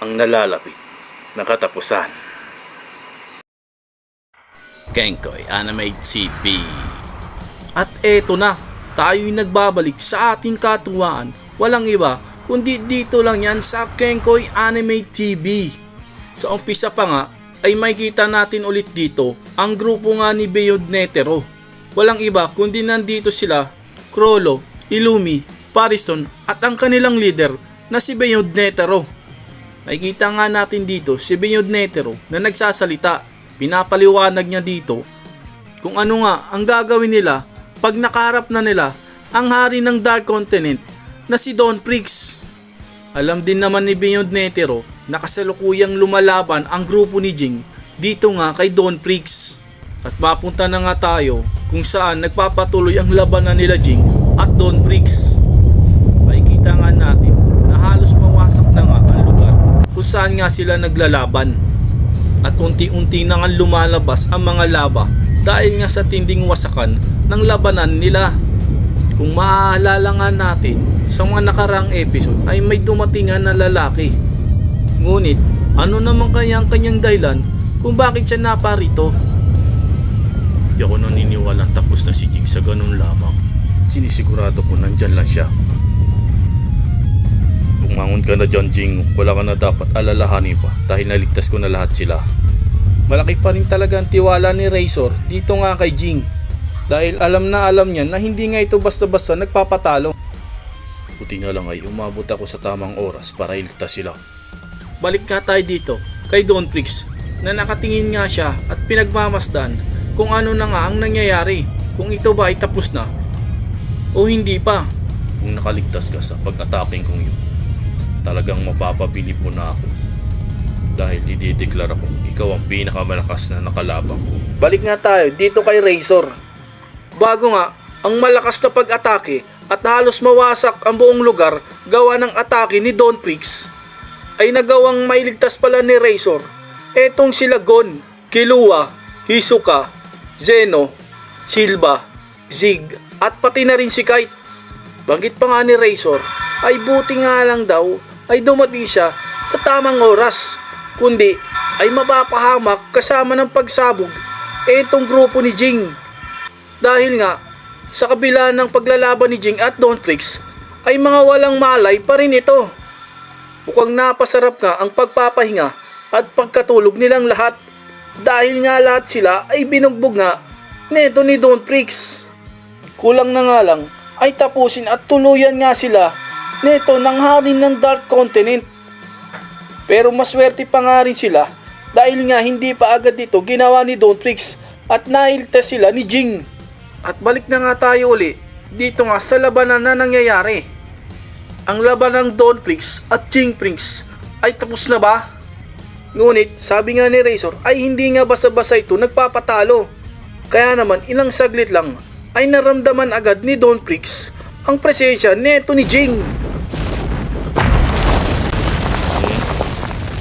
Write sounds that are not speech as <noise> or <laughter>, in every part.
ang nalalapit na katapusan. Kenkoy Anime TV At eto na, tayo'y nagbabalik sa ating katuwaan. Walang iba, kundi dito lang yan sa Kenkoy Anime TV. Sa umpisa pa nga, ay makikita natin ulit dito ang grupo nga ni Beyond Netero. Walang iba kundi nandito sila, Krolo, Ilumi, Pariston at ang kanilang leader na si Beyond Netero. Makikita nga natin dito si Beyond Netero na nagsasalita. Pinapaliwanag niya dito kung ano nga ang gagawin nila pag nakaharap na nila ang hari ng Dark Continent na si Don Prix. Alam din naman ni Beyond Netero na kasalukuyang lumalaban ang grupo ni Jing dito nga kay Don Prix. At mapunta na nga tayo kung saan nagpapatuloy ang labanan nila Jing at Don Prix. Makikita nga natin na halos mawasak na kung saan nga sila naglalaban. At unti-unti na nga lumalabas ang mga laba dahil nga sa tinding wasakan ng labanan nila. Kung maaalala nga natin sa mga nakarang episode ay may dumatingan na lalaki. Ngunit ano naman kaya ang kanyang dahilan kung bakit siya naparito? Di ako naniniwala tapos na si Jing sa ganun lamang. Sinisigurado ko nandyan lang siya. Bumangon ka na dyan, Jing. Wala ka na dapat alalahanin pa dahil naligtas ko na lahat sila. Malaki pa rin talaga ang tiwala ni Razor dito nga kay Jing. Dahil alam na alam niya na hindi nga ito basta-basta nagpapatalo. Buti na lang ay umabot ako sa tamang oras para iligtas sila. Balik nga tayo dito kay Don Prix na nakatingin nga siya at pinagmamasdan kung ano na nga ang nangyayari kung ito ba ay tapos na o hindi pa. Kung nakaligtas ka sa pag-ataking kong yun, talagang mapapabilib mo na ako. Dahil idideklara kong ikaw ang pinakamalakas na nakalaban ko. Balik nga tayo dito kay Razor. Bago nga, ang malakas na pag-atake at halos mawasak ang buong lugar gawa ng atake ni Don Prix ay nagawang mailigtas pala ni Razor. Etong sila Gon, Kilua, Hisoka, Zeno, Silva, Zig at pati na rin si Kite. Banggit pa nga ni Razor ay buti nga lang daw ay dumating siya sa tamang oras. Kundi ay mapapahamak kasama ng pagsabog etong grupo ni Jing. Dahil nga sa kabila ng paglalaban ni Jing at Don Trix ay mga walang malay pa rin ito. Mukhang napasarap nga ang pagpapahinga at pagkatulog nilang lahat dahil nga lahat sila ay binugbog nga neto ni Don Prix. Kulang na nga lang ay tapusin at tuluyan nga sila neto ng hari ng Dark Continent. Pero maswerte pa nga rin sila dahil nga hindi pa agad dito ginawa ni Don Prix at nailtas sila ni Jing. At balik na nga tayo uli dito nga sa labanan na nangyayari. Ang laban ng Don Prix at Jing Prix ay tapos na ba? Ngunit sabi nga ni Razor ay hindi nga basta-basta ito nagpapatalo. Kaya naman ilang saglit lang ay naramdaman agad ni Don Prix ang presensya neto ni Jing.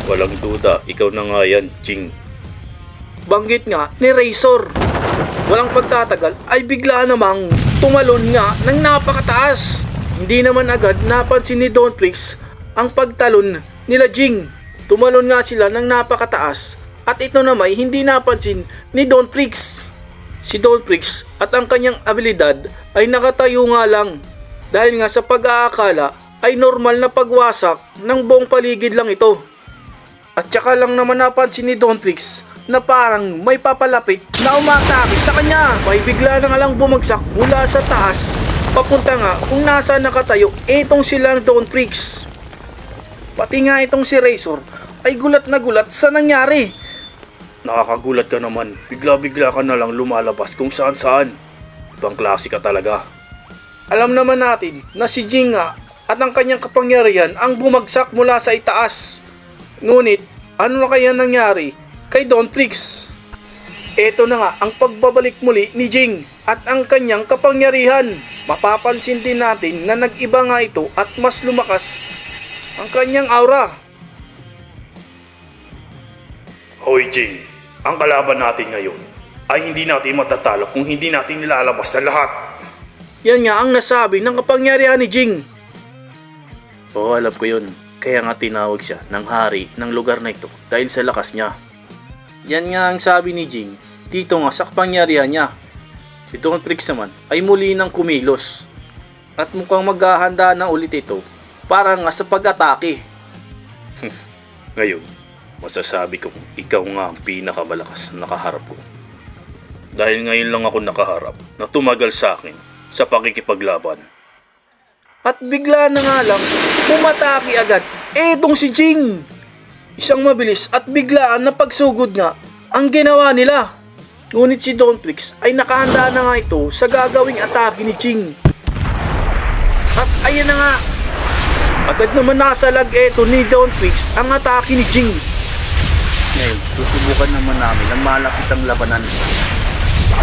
Walang duda, ikaw na nga yan, Jing. Banggit nga ni Razor. Walang pagtatagal ay bigla namang tumalon nga ng napakataas. Hindi naman agad napansin ni Don Prix ang pagtalon nila Jing. Tumalon nga sila ng napakataas at ito naman hindi napansin ni Don Prix. Si Don Prix at ang kanyang abilidad ay nakatayo nga lang dahil nga sa pag-aakala ay normal na pagwasak ng buong paligid lang ito. At saka lang naman napansin ni Don Prix na parang may papalapit na umatake sa kanya. May bigla na nga lang bumagsak mula sa taas. Papunta nga kung nasa nakatayo itong silang Don Prix. Pati nga itong si Razor ay gulat na gulat sa nangyari. Nakakagulat ka naman. Bigla-bigla ka na lang lumalabas kung saan saan. Ibang klase ka talaga. Alam naman natin na si Jing nga at ang kanyang kapangyarihan ang bumagsak mula sa itaas. Ngunit, ano na kaya nangyari kay Don Prix? Ito na nga ang pagbabalik muli ni Jing at ang kanyang kapangyarihan. Mapapansin din natin na nag-iba nga ito at mas lumakas ang kanyang aura. Hoy Jing, ang kalaban natin ngayon ay hindi natin matatalo kung hindi natin nilalabas sa lahat. Yan nga ang nasabi ng kapangyarihan ni Jing. Oo, alam ko yun. Kaya nga tinawag siya ng hari ng lugar na ito dahil sa lakas niya. Yan nga ang sabi ni Jing dito nga sa kapangyarihan niya. Si Don Trix naman ay muli nang kumilos at mukhang maghahanda na ulit ito para nga sa pag-atake. <laughs> Ngayon, masasabi kong ikaw nga ang pinakamalakas na nakaharap ko. Dahil ngayon lang ako nakaharap na tumagal sa akin sa pakikipaglaban. At bigla na nga lang, pumataki agad. Etong si Jing! Isang mabilis at biglaan na pagsugod nga ang ginawa nila. Ngunit si Don Trix ay nakahanda na nga ito sa gagawing atake ni Jing. At ayan na nga, agad naman nasalag eto ni Don Trix ang atake ni Jing. Ngayon, susubukan naman namin ang malapit ang labanan.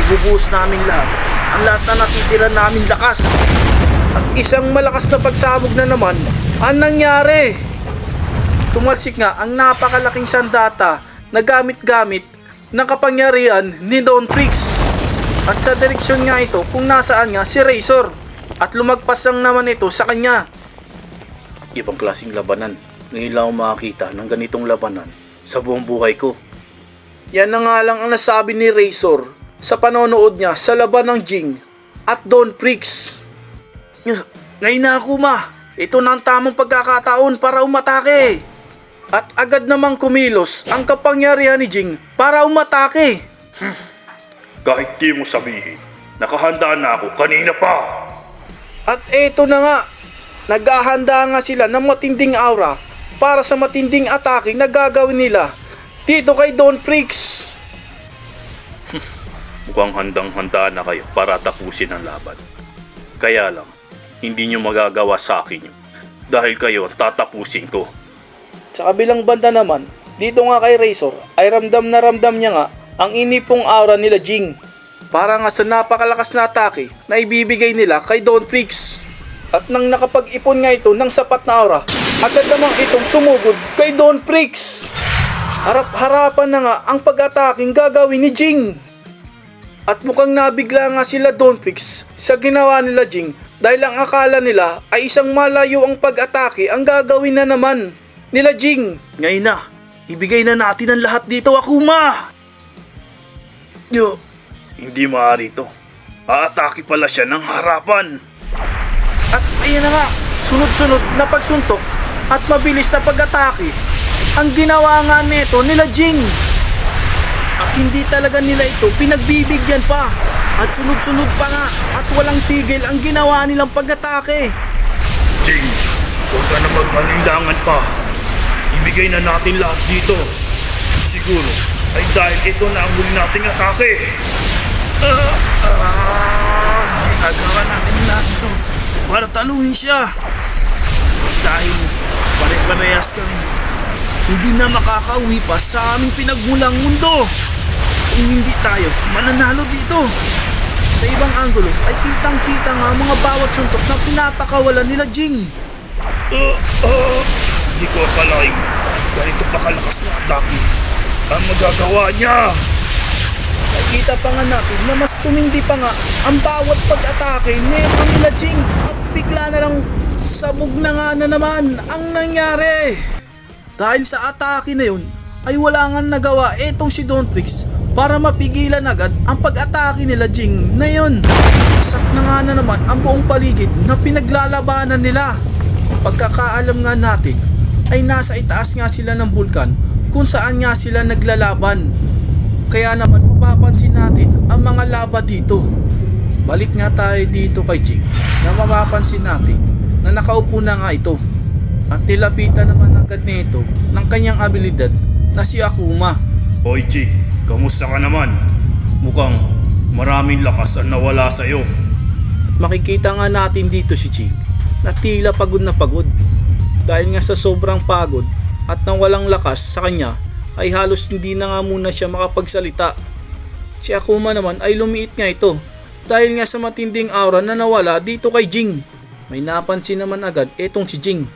Ibubuhos namin lahat, ang lahat na natitira namin lakas. At isang malakas na pagsabog na naman ang nangyari. Tumalsik nga ang napakalaking sandata na gamit-gamit ng kapangyarihan ni Don Trix. At sa direksyon nga ito kung nasaan nga si Razor. At lumagpas lang naman ito sa kanya. Ibang klaseng labanan. Ngayon lang makakita ng ganitong labanan sa buong buhay ko. Yan na nga lang ang nasabi ni Razor sa panonood niya sa laban ng Jing at Don Prix. Ngayon na ako ma, ito na ang tamang pagkakataon para umatake. At agad namang kumilos ang kapangyarihan ni Jing para umatake. Kahit di mo sabihin, nakahanda na ako kanina pa. At eto na nga, naghahanda nga sila ng matinding aura para sa matinding atake na gagawin nila dito kay Don Prix. <laughs> Mukhang handang-handa na kayo para tapusin ang laban. Kaya lang, hindi nyo magagawa sa akin yun. Dahil kayo ang tatapusin ko. Sa kabilang banda naman, dito nga kay Razor ay ramdam na ramdam niya nga ang inipong aura nila Jing. Para nga sa napakalakas na atake na ibibigay nila kay Don Prix. At nang nakapag-ipon nga ito ng sapat na aura, agad namang itong sumugod kay Don Prix. Harap-harapan na nga ang pag-ataking gagawin ni Jing. At mukhang nabigla nga sila Don Prix sa ginawa nila Jing dahil ang akala nila ay isang malayo ang pag-atake ang gagawin na naman nila Jing. Ngayon na, ibigay na natin ang lahat dito, Akuma! Yo, hindi maaari to. Aatake pala siya ng harapan. At ayun na nga, sunod-sunod na pagsuntok at mabilis na pag-atake ang ginawa nga neto nila Jing. At hindi talaga nila ito pinagbibigyan pa. At sunod-sunod pa nga at walang tigil ang ginawa nilang pag-atake. Jing, huwag ka na mag-alinlangan pa. Ibigay na natin lahat dito. Siguro ay dahil ito na ang huli nating atake. Ah, ah, ginagawa natin lahat ito para talunin siya. Dahil pare-parehas kami. Hindi na makakauwi pa sa aming pinagmulang mundo. Kung hindi tayo mananalo dito. Sa ibang anggulo ay kitang-kita nga mga bawat suntok na pinapakawalan nila Jing. Uh, uh, di ko akalain ganito pa kalakas na atake ang magagawa niya. Nakita pa nga natin na mas tumindi pa nga ang bawat pag-atake neto nila Jing at bigla na lang sabog na nga na naman ang nangyari. Dahil sa atake na yun ay wala nga nagawa etong si Don Prix para mapigilan agad ang pag-atake nila Jing na yun. Sak na nga na naman ang buong paligid na pinaglalabanan nila. Pagkakaalam nga natin ay nasa itaas nga sila ng bulkan kung saan nga sila naglalaban. Kaya naman mapapansin natin ang mga laba dito. Balik nga tayo dito kay Jing na mapapansin natin na nakaupo na nga ito. At nilapitan naman agad nito ng kanyang abilidad na si Akuma. Hoy Chi, kamusta ka naman? Mukhang maraming lakas ang nawala sa'yo. At makikita nga natin dito si Jing na tila pagod na pagod. Dahil nga sa sobrang pagod at nang walang lakas sa kanya ay halos hindi na nga muna siya makapagsalita. Si Akuma naman ay lumiit nga ito dahil nga sa matinding aura na nawala dito kay Jing. May napansin naman agad etong si Jing.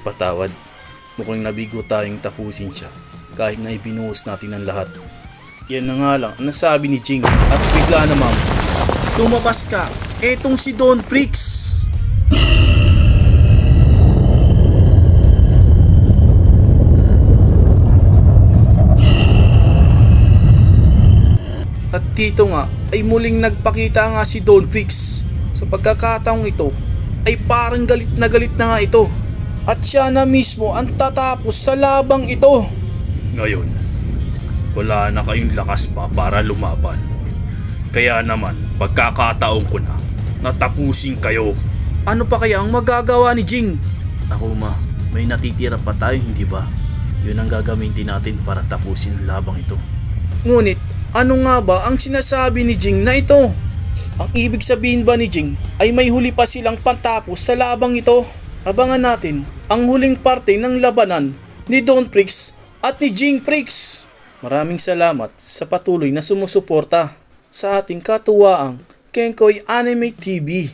Patawad, mukhang nabigo tayong tapusin siya kahit na ibinuhos natin ang lahat. Yan na nga lang ang nasabi ni Jing at bigla namang Lumabas ka! Etong si Don Pricks! At dito nga ay muling nagpakita nga si Don Pricks. Sa pagkakataong ito ay parang galit na galit na nga ito. At siya na mismo ang tatapos sa labang ito. Ngayon, wala na kayong lakas pa para lumaban. Kaya naman, pagkakataon ko na, natapusin kayo. Ano pa kaya ang magagawa ni Jing? Ako ma, may natitira pa tayo hindi ba? Yun ang gagamitin natin para tapusin ang labang ito. Ngunit ano nga ba ang sinasabi ni Jing na ito? Ang ibig sabihin ba ni Jing ay may huli pa silang pantapos sa labang ito? Abangan natin ang huling parte ng labanan ni Don Prix at ni Jing Prix. Maraming salamat sa patuloy na sumusuporta sa ating katuwaang Kenkoy Anime TV.